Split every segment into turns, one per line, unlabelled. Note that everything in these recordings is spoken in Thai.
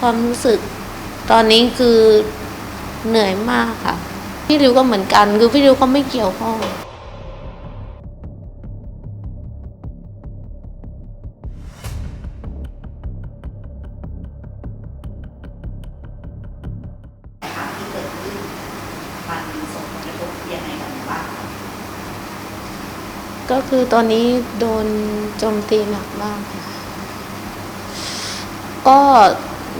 ความรู้สึก ตอนนี้คือเหนื่อยมากค่ะ พี่ริวก็เหมือนกัน คือพี่ริวก็ไม่เกี่ยวข้อง
ค่ะที่เกิดขึ้นตอนส่งไปโรงพยาบาล
ก็คือตอนนี้โดนโจมตีหนักมากค่ะก็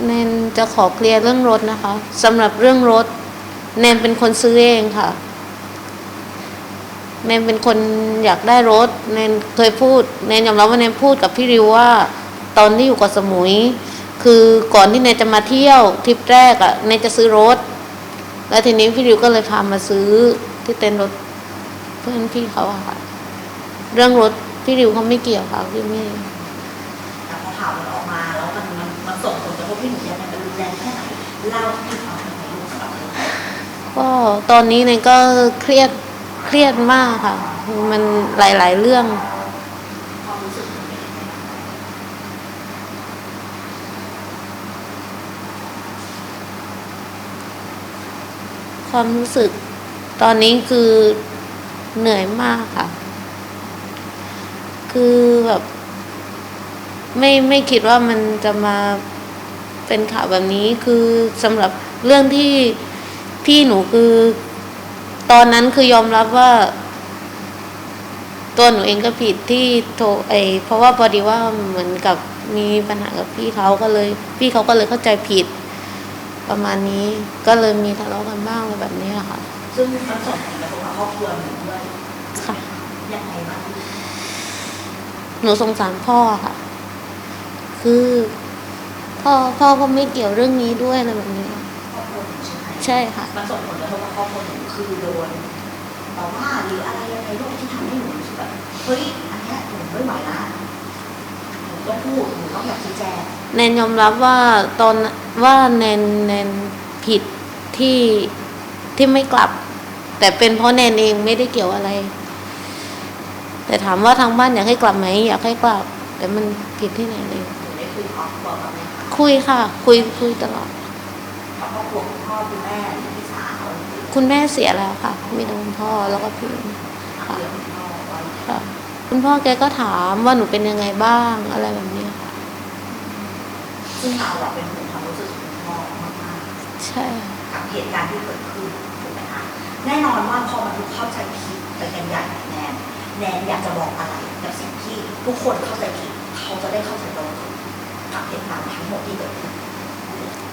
แนนจะขอเคลียร์เรื่องรถนะคะสำหรับเรื่องรถ แนนเป็นคนซื้อเองค่ะแนนเป็นคนอยากได้รถแนนเคยพูดแนนยอมรับว่าแนนพูดกับพี่ริวว่า ตอนที่อยู่กับสมุย คือก่อนที่แนนจะมาเที่ยวทริปแรกอะ่ะแนนจะซื้อรถ แล้วทีนี้พี่ริวก็เลยพามาซื้อที่เต็นท์รถเพื่อนพี่เขาอะค่ะ เรื่องรถพี่ริวเขาไม่เกี่ยวค่ะพี่ไม่
ก็
ตอนนี้เนี่ยก็เครียดเครียดมากค่ะ มันหลาย ๆ เรื่อง
ความรู้สึก
ตอนนี้คือเหนื่อยมากค่ะ คือแบบ ไม่ไม่คิดว่ามันจะมา เป็นข่าวแบบนี้คือสำหรับเรื่องที่พี่หนูคือ ตอนนั้นคือยอมรับว่า ตัวหนูเองก็ผิดที่โทรไอเพราะว่าพอดีว่าเหมือนกับมีปัญหากับพี่เขาก็เลย พี่เขาก็เลยเข้าใจผิด ประมาณนี้ก็เลยมีทะเลาะกันบ้างอะไรแบบนี้อะค่ะ
ซึ่งมันส่งผลกระทบกับครอบครัวหนูด้วย
ค่ะ
ยังไงบ้าง
หนูสงสารพ่อค่ะ คือ พ่อพ่อก็ไม่เกี่ยวเรื่องนี้ด้วยอะไรแบบนี้
ครอบครัวหนูใช่ไหม
ใช่ค่ะ
มันส่งผลกระทบกับครอบครัวหนูคือโดนต่อว่าหรืออะไรยังไงลูกที่ทำให้หนูรู้สึกแบบเฮ้ยอันเนี้ยหนูไม่ไหวละหนูต้องพูดหนูต้องอยากชี้แจง
แนนยอมรับว่าตอนว่าแนนแนนผิดที่ที่ไม่กลับ แต่เป็นเพราะแนนเองไม่ได้เกี่ยวอะไร แต่ถามว่าทางบ้านอยากให้กลับไหมอยากให้กลับ แต่มันผิดที่ไหนเลย
หนูได้คุยออกบอกกับแม่คะ
คุยค่ะ คุยคุยตลอด
ครอบครัวคุณพ่อคุณแม่พี่สาว
คุณแม่เสียแล้วค่ะ มีแต่คุณพ่อแล้วก็พี่
ค่ะเดี๋ยวคุณพ่อไว้
ค่ะ คุณพ่อแกก็ถามว่าหนูเป็นยังไงบ้างอะไรแบบนี้ค่ะ
ซึ่งเราอะเป็นห่วงความรู้สึกของคุณพ่อมาก
ใช่ค่ะ
ๆกับเหตุการณ์ที่เกิดขึ้นถูกไหมคะแน่นอนว่าพอมันถูกเข้าใจผิดไปกันใหญ่แนนแนนอยากจะบอกอะไรกับสิ่งที่ทุกคนเข้าใจผิดเขาจะได้เข้าใจตรงกับเหตุการณ์ทั้งหมดที่เกิดขึ้น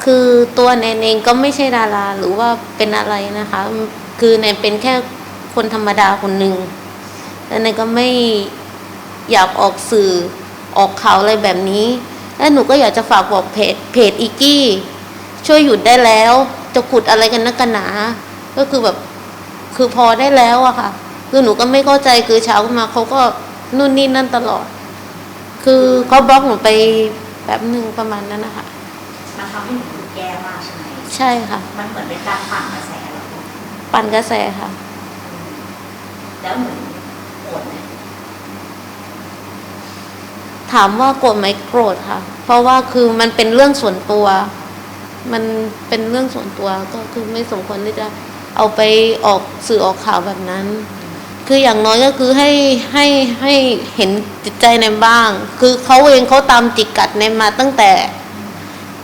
คือตัวแนนเองก็ไม่ใช่ดาราหรือว่าเป็นอะไรนะคะ คือแนนเป็นแค่คนธรรมดาคนหนึ่งแล้วแนนก็ไม่อยากออกสื่อออกข่าวอะไรแบบนี้ และหนูก็อยากจะฝากบอกเพจเพจอีกี้ ช่วยหยุดได้แล้ว จะขุดอะไรกันนักกันหนา ก็คือแบบคือพอได้แล้วอะค่ะ คือหนูก็ไม่เข้าใจคือเช้าขึ้นมาเขาก็นู่นนี่นั่นตลอด คือเขาบล็อกหนูไปแบบหนึ่งประมาณนั้นนะคะ
ทำให้หนูรู้สึกแย่มากใช่ไหม
ใช่ค่ะ
มันเหมือนเป็นการปั่นกระแสเหรอลูก
ปั่นกระแสค่ะ
แล้วเหมือนโกรธไหม
ถามว่าโกรธไหมโกรธค่ะ เพราะว่าคือมันเป็นเรื่องส่วนตัว มันเป็นเรื่องส่วนตัวก็คือไม่สมควรที่จะเอาไปออกสื่อออกข่าวแบบนั้น คืออย่างน้อยก็คือให้ให้ให้เห็นจิตใจในบ้าง คือเขาเองเขาตามจิกกัดในมาตั้งแต่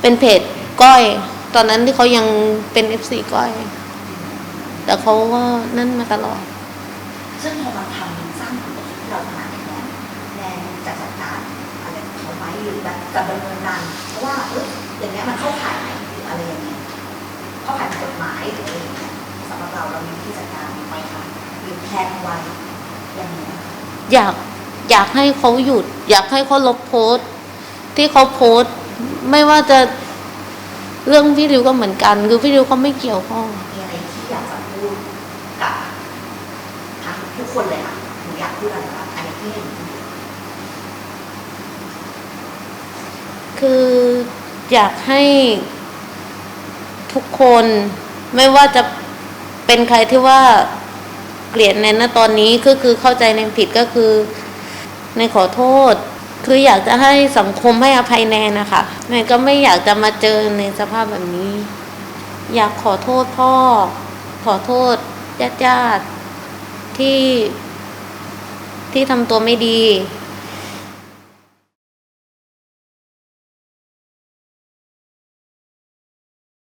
เป็นเพจก้อย ตอนนั้นที่เขายังเป็นเอฟซีก้อย แต่เขาก็นั่นมาตลอด
ซึ่งพอมันทำสร้างผลกระทบให้เราขนาดนี้แล้วแนนจะจัดการอะไรกับเขาไหมหรือแบบจะดำเนินการเพราะว่าเอออย่างเงี้ยมันเข้าข่ายไหมหรืออะไรอย่างเงี้ยเข้าข่ายกฎหมายหรืออะไรอย่างเงี้ยสำหรับเราเรามีวิธีจัดการไหมคะหรือแพลนไว้ยังไง
อยากอยากให้เขาหยุด อยากให้เขาลบโพสต์ ที่เขาโพสต์ ไม่ว่าจะเรื่องพี่ริวก็เหมือนกัน คือพี่ริวเขาไม่เกี่ยวข้อง
มีอะไรที่อยากจะพูดกับทั้งทุกคนเลยค่ะหนูอยากพูดอะไรบ้างอะไรที่เห็นอยู่
คืออยากให้ทุกคนไม่ว่าจะเป็นใครที่ว่าเกลียดในณตอนนี้ก็คือเข้าใจในผิดก็คือในขอโทษ คืออยากจะให้สังคมให้อภัยแนนนะคะแนนก็ไม่อยากจะมาเจอในสภาพแบบนี้ อยากขอโทษพ่อ ขอโทษญาติญาติที่ที่ทำตัวไม่ดี